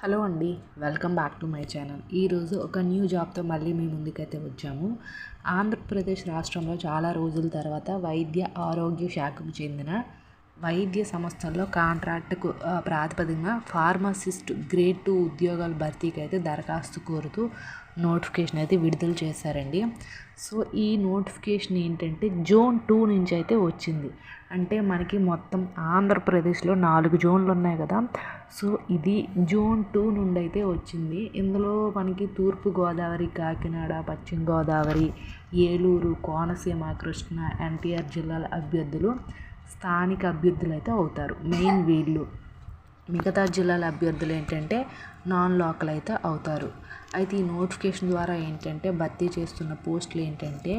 Hello అండి welcome back to my channel. ఈరోజు ఒక న్యూ జాబ్తో మళ్ళీ మీ ముందుకైతే వచ్చాము. ఆంధ్రప్రదేశ్ రాష్ట్రంలో చాలా రోజుల తర్వాత వైద్య ఆరోగ్య శాఖకు చెందిన వైద్య సంస్థల్లో కాంట్రాక్టుకు ప్రాతిపదికన ఫార్మసిస్ట్ గ్రేడ్ టూ ఉద్యోగాల భర్తీకి అయితే దరఖాస్తు కోరుతూ నోటిఫికేషన్ అయితే విడుదల చేశారండి. సో ఈ నోటిఫికేషన్ ఏంటంటే జోన్ టూ నుంచి అయితే వచ్చింది. అంటే మనకి మొత్తం ఆంధ్రప్రదేశ్లో నాలుగు జోన్లు ఉన్నాయి కదా. సో ఇది జోన్ టూ నుండి అయితే వచ్చింది. ఇందులో మనకి తూర్పు గోదావరి కాకినాడ పశ్చిమ గోదావరి ఏలూరు కోనసీమ కృష్ణ ఎన్టీఆర్ జిల్లాల అభ్యర్థులు స్థానిక అభ్యర్థులు అయితే అవుతారు. మెయిన్ వీళ్ళు. మిగతా జిల్లాల అభ్యర్థులు ఏంటంటే నాన్ లోకల్ అయితే అవుతారు. అయితే ఈ నోటిఫికేషన్ ద్వారా ఏంటంటే భర్తీ చేస్తున్న పోస్టులు ఏంటంటే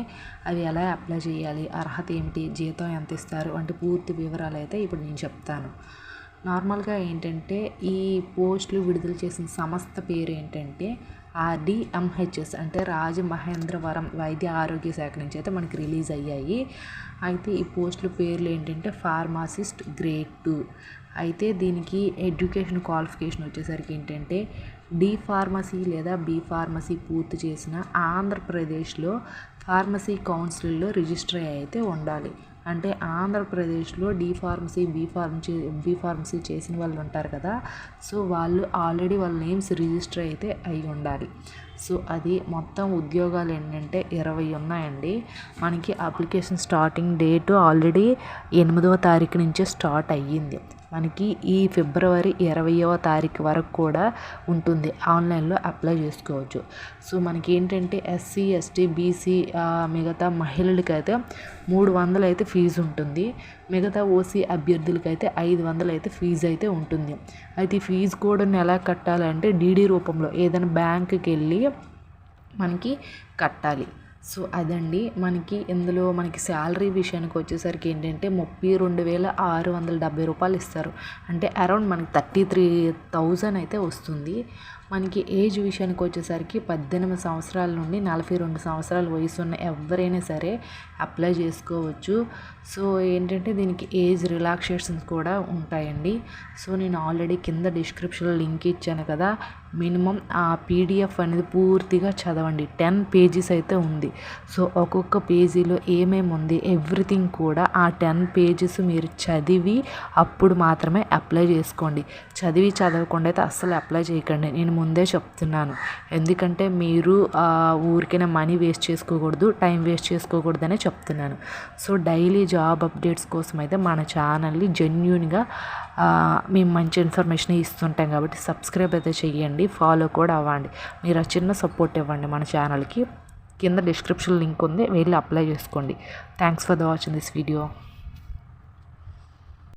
అవి ఎలా అప్లై చేయాలి అర్హత ఏమిటి జీతం ఎంత ఇస్తారు వంటి పూర్తి వివరాలు అయితే ఇప్పుడు నేను చెప్తాను. నార్మల్గా ఏంటంటే ఈ పోస్టులు విడుదల చేసిన సంస్థ పేరు ఏంటంటే ఆర్డిఎంహెచ్ఎస్ అంటే రాజమహేంద్రవరం వైద్య ఆరోగ్య శాఖ నుంచి అయితే మనకి రిలీజ్ అయ్యాయి. అయితే ఈ పోస్టుల పేర్లు ఏంటంటే ఫార్మాసిస్ట్ గ్రేడ్ టూ. అయితే దీనికి ఎడ్యుకేషన్ క్వాలిఫికేషన్ వచ్చేసరికి ఏంటంటే డి ఫార్మసీ లేదా బి ఫార్మసీ పూర్తి చేసిన ఆంధ్రప్రదేశ్లో ఫార్మసీ కౌన్సిల్లో రిజిస్టర్ అయితే ఉండాలి. అంటే ఆంధ్రప్రదేశ్లో D pharmacy B pharmacy B pharmacy చేసిన వాళ్ళు ఉంటారు కదా. సో వాళ్ళు ఆల్రెడీ వాళ్ళ నేమ్స్ రిజిస్టర్ అయితే అయి ఉండాలి. సో అది మొత్తం ఉద్యోగాలు ఏంటంటే ఇరవై ఉన్నాయండి. మనకి అప్లికేషన్ స్టార్టింగ్ డేటు ఆల్రెడీ ఎనిమిదవ తారీఖు నుంచే స్టార్ట్ అయ్యింది. మనకి ఈ ఫిబ్రవరి ఇరవయవ తారీఖు వరకు కూడా ఉంటుంది. ఆన్లైన్లో అప్లై చేసుకోవచ్చు. సో మనకి ఏంటంటే ఎస్సీ ఎస్టీ బీసీ మిగతా మహిళలకైతే మూడు వందలు అయితే ఫీజు ఉంటుంది. మిగతా ఓసీ అభ్యర్థులకి అయితే ఐదు వందలు అయితే ఫీజు అయితే ఉంటుంది. అయితే ఈ ఫీజు కూడా ఎలా కట్టాలంటే డీడీ రూపంలో ఏదైనా బ్యాంకుకి వెళ్ళి మనకి కట్టాలి. సో అదండి. మనకి ఇందులో మనకి శాలరీ విషయానికి వచ్చేసరికి ఏంటంటే ముప్పై రెండు వేల ఆరు వందల డెబ్బై రూపాయలు ఇస్తారు. అంటే అరౌండ్ మనకి థర్టీ త్రీ థౌజండ్ అయితే వస్తుంది. మనకి ఏజ్ విషయానికి వచ్చేసరికి పద్దెనిమిది సంవత్సరాల నుండి నలభై రెండు సంవత్సరాల వయసు ఉన్న ఎవరైనా సరే అప్లై చేసుకోవచ్చు. సో ఏంటంటే దీనికి ఏజ్ రిలాక్సేషన్స్ కూడా ఉంటాయండి. సో నేను ఆల్రెడీ కింద డిస్క్రిప్షన్లో లింక్ ఇచ్చాను కదా. మినిమం ఆ పీడిఎఫ్ అనేది పూర్తిగా చదవండి. టెన్ పేజీస్ అయితే ఉంది. సో ఒక్కొక్క పేజీలో ఏమేమి ఉంది ఎవ్రీథింగ్ కూడా ఆ టెన్ పేజెస్ మీరు చదివి అప్పుడు మాత్రమే అప్లై చేసుకోండి. చదివి చదవకుండా అయితే అస్సలు అప్లై చేయకండి. నేను ముందే చెప్తున్నాను. ఎందుకంటే మీరు ఊరికైనా మనీ వేస్ట్ చేసుకోకూడదు టైం వేస్ట్ చేసుకోకూడదు అనే చెప్తున్నాను. సో డైలీ జాబ్ అప్డేట్స్ కోసం అయితే మన ఛానల్ని జెన్యున్గా మేము మంచి ఇన్ఫర్మేషన్ ఇస్తుంటాం కాబట్టి సబ్స్క్రైబ్ అయితే చేయండి ఫాలో కూడా అవ్వండి. మీరు ఆ చిన్న సపోర్ట్ ఇవ్వండి మన ఛానల్కి. కింద డిస్క్రిప్షన్ లింక్ ఉంది వెళ్ళి అప్లై చేసుకోండి. Thanks for the watching this video.